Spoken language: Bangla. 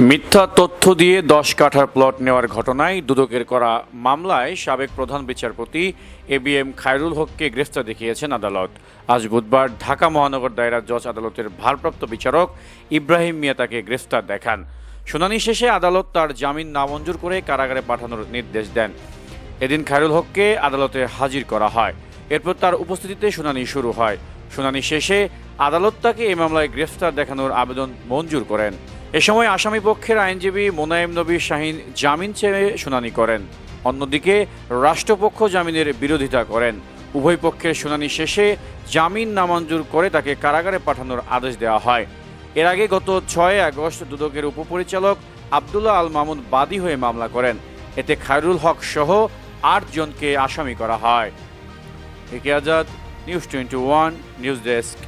মিথ্যা তথ্য দিয়ে দশ কাঠার প্লট নেওয়ার ঘটনায় দুদকের করা মামলায় সাবেক প্রধান বিচারপতি এ বি এম খায়রুল হককে গ্রেফতার দেখিয়েছেন আদালত। আজ বুধবার ঢাকা মহানগর দায়রা জজ আদালতের ভারপ্রাপ্ত বিচারক ইব্রাহিম মিয়া তাকে গ্রেফতার দেখান। শুনানি শেষে আদালত তার জামিন নামঞ্জুর করে কারাগারে পাঠানোর নির্দেশ দেন। এদিন খায়রুল হককে আদালতে হাজির করা হয়। এরপর তার উপস্থিতিতে শুনানি শুরু হয়। শুনানি শেষে আদালত তাকে এই মামলায় গ্রেফতার দেখানোর আবেদন মঞ্জুর করেন। এ সময় আসামি পক্ষের আইনজীবী মোনায়েম নবী শাহিন জামিন চেয়ে শুনানি করেন। অন্যদিকে রাষ্ট্রপক্ষ জামিনের বিরোধিতা করেন। উভয় পক্ষের শুনানি শেষে জামিন নামঞ্জুর করে তাকে কারাগারে পাঠানোর আদেশ দেওয়া হয়। এর আগে গত ছয় আগস্ট দুদকের উপপরিচালক আবদুল্লাহ আল মামুন বাদী হয়ে মামলা করেন। এতে খায়রুল হক সহ আট জনকে আসামি করা হয়। Azad, news twenty one, news desk.